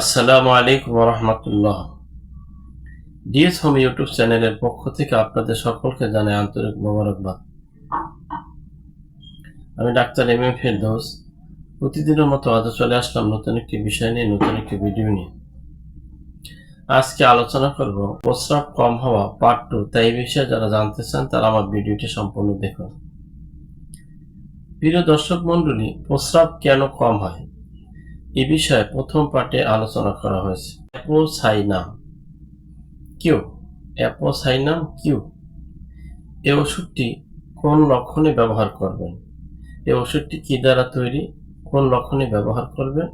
আসসালামু আলাইকুম রহমতুল্লাহ। DS home YouTube চ্যানেলের পক্ষ থেকে আপনাদের সকলকে জানাই আন্তরিক মোবারকবাদ। আমি ডাক্তার এম এম ফেরদৌস। প্রতিদিনের মতো আজও চলে আসলাম নতুন একটি বিষয় নিয়ে, নতুন একটি ভিডিও নিয়ে। আজকে আলোচনা করব প্রস্রাব কম হওয়া পার্ট টু তাই বিষয়ে যারা জানতে চান তারা আমার ভিডিওটি সম্পূর্ণ দেখুন। প্রিয় দর্শক মণ্ডলী, প্রস্রাব কেন কম হয়? এ বিষয়ে প্রথম পার্টে আলোচনা করা হয়েছে। অ্যাপোসাইনাম। কিউ। Apocynum Q. এই ওষুধটি কোন লক্ষণে ব্যবহার করবেন? এই ওষুধটি কি দ্বারা তৈরি? কোন লক্ষণে ব্যবহার করবেন?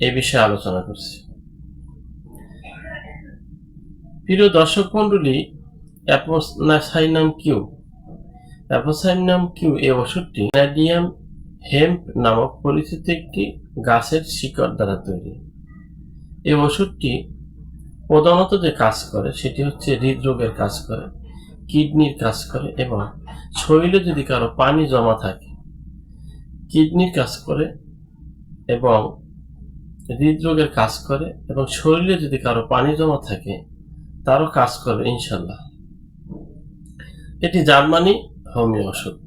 এ বিষয়ে আলোচনা করছি। প্রিয় দর্শক মণ্ডলী, অ্যাপোসাইনাম কিউ। অ্যাপোসাইনাম কিউ এই ওষুধটি ম্যাডিয়াম হেম্প নামক পরিচিত একটি গাছের শিকড় দ্বারা তৈরি। এই ওষুধটি প্রধানত যে কাজ করে সেটি হচ্ছে হৃদরোগের কাজ করে, কিডনির কাজ করে এবং শরীরে যদি কারও পানি জমা থাকে, কিডনির কাজ করে এবং হৃদরোগের কাজ করে এবং শরীরে যদি কারও পানি জমা থাকে, তারও কাজ করবে ইনশাল্লাহ এটি জার্মানি হোমিও ওষুধ।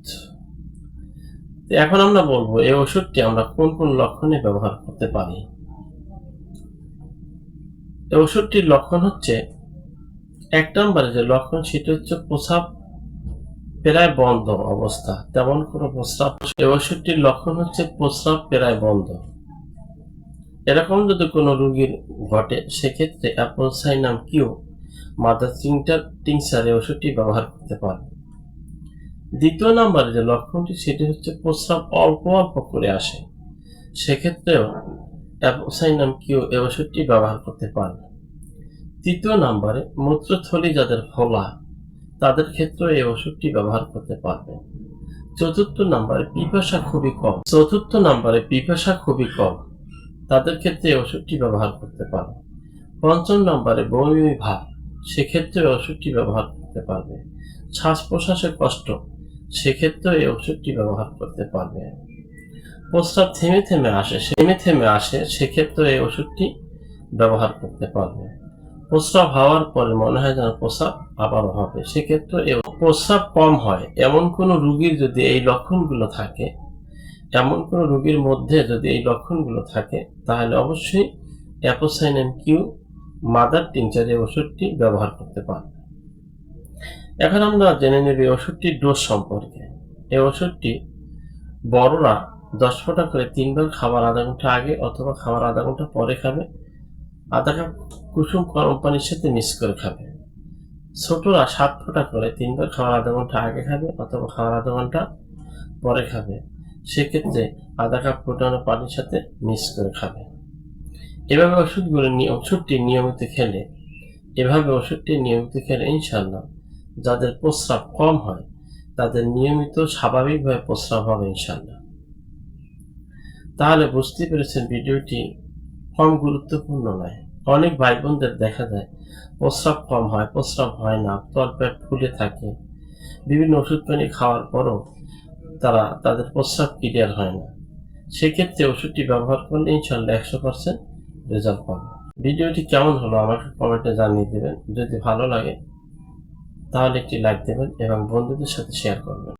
এখন আমরা বলব, এই ওষুধটি আমরা কোন কোন লক্ষণে ব্যবহার করতে পারি? এই ওষুধটির লক্ষণ হচ্ছে, এক নম্বরে যে লক্ষণ সেটি হচ্ছে প্রস্রাব প্রায় বন্ধ অবস্থা, তেমন কোনো প্রস্রাব এই ওষুধটির লক্ষণ হচ্ছে প্রস্রাব প্রায় বন্ধ। এরকম যদি কোনো রোগীর ঘটে, সেক্ষেত্রে অ্যাপোসাইনাম কিউ, মাদার চিংটার টিংসার এই ওষুধটি ব্যবহার করতে পারে। দ্বিতীয় নাম্বারে যে লক্ষণটি, সেটি হচ্ছে প্রস্রাব অল্প অল্প করে আসে। সেক্ষেত্রেও অ্যাপোসাইনাম কিউ এই ওষুধটি ব্যবহার করতে পারবে তৃতীয় নাম্বারে মূত্রথলি যাদের ফোলা, তাদের ক্ষেত্রেও এই ওষুধটি ব্যবহার করতে পারবে। চতুর্থ নাম্বারে পিপাসা খুবই কম। চতুর্থ নাম্বারে পিপাসা খুবই কম। তাদের ক্ষেত্রে এই ওষুধটি ব্যবহার করতে পারবে। পঞ্চম নম্বরে বমি ভাব সেক্ষেত্রে ওষুধটি ব্যবহার করতে পারবে। শ্বাস প্রশ্বাসের কষ্ট সেক্ষেত্রে এই ওষুধটি ব্যবহার করতে পারবে। প্রস্রাব থেমে থেমে আসে, থেমে থেমে আসে, সেক্ষেত্রে এই ওষুধটি ব্যবহার করতে পারবে। প্রস্রাব হওয়ার পরে মনে হয় যেন প্রস্রাব আবারও হবে। সেক্ষেত্রে প্রস্রাব কম হয়। এমন কোনো রুগীর যদি এই লক্ষণগুলো থাকে, এমন কোনো রুগীর মধ্যে যদি এই লক্ষণগুলো থাকে, তাহলে অবশ্যই অ্যাপোসাইনাম কিউ মাদার টিংচার ওষুধটি ব্যবহার করতে পারবে। এখন আমরা জেনে নেব এই ওষুধটির ডোজ সম্পর্কে। এই ওষুধটি বড়রা দশ ফোঁটা করে তিনবার খাবার আধা ঘণ্টা আগে অথবা খাবার আধা ঘণ্টা পরে খাবে, আধা কাপ কুসুম গরম পানির সাথে মিক্স করে খাবে। ছোটরা সাত ফোঁটা করে তিনবার খাবার আধা ঘণ্টা আগে খাবে অথবা খাবার আধা ঘণ্টা পরে খাবে। সেক্ষেত্রে আধা কাপ ফুটানো পানির সাথে মিক্স করে খাবে। এভাবে ওষুধগুলো ওষুধটি নিয়মিত খেলে। এভাবে ওষুধটি নিয়মিত খেলে ইনশাল্লাহ যাদের প্রস্রাব কম হয়, তাদের নিয়মিত স্বাভাবিকভাবে প্রস্রাব হবে ইনশাল্লাহ তাহলে বুঝতে পেরেছেন ভিডিওটি কম গুরুত্বপূর্ণ নয়। অনেক ভাই বোনদের দেখা যায়, প্রস্রাব কম হয়, প্রস্রাব হয় না তলপেট ফুলে থাকে। বিভিন্ন ওষুধ পানি খাওয়ার পরও তারা, তাদের প্রস্রাব ক্লিয়ার হয় না। সেক্ষেত্রে ওষুধটি ব্যবহার করলে ইনশাল্লাহ একশো পার্সেন্ট রেজাল্ট পাবে। ভিডিওটি কেমন হলো আমাকে কমেন্টে জানিয়ে দেবেন। যদি ভালো লাগে তাহলে একটি লাইক দেবেন এবং বন্ধুদের সাথে শেয়ার করবেন।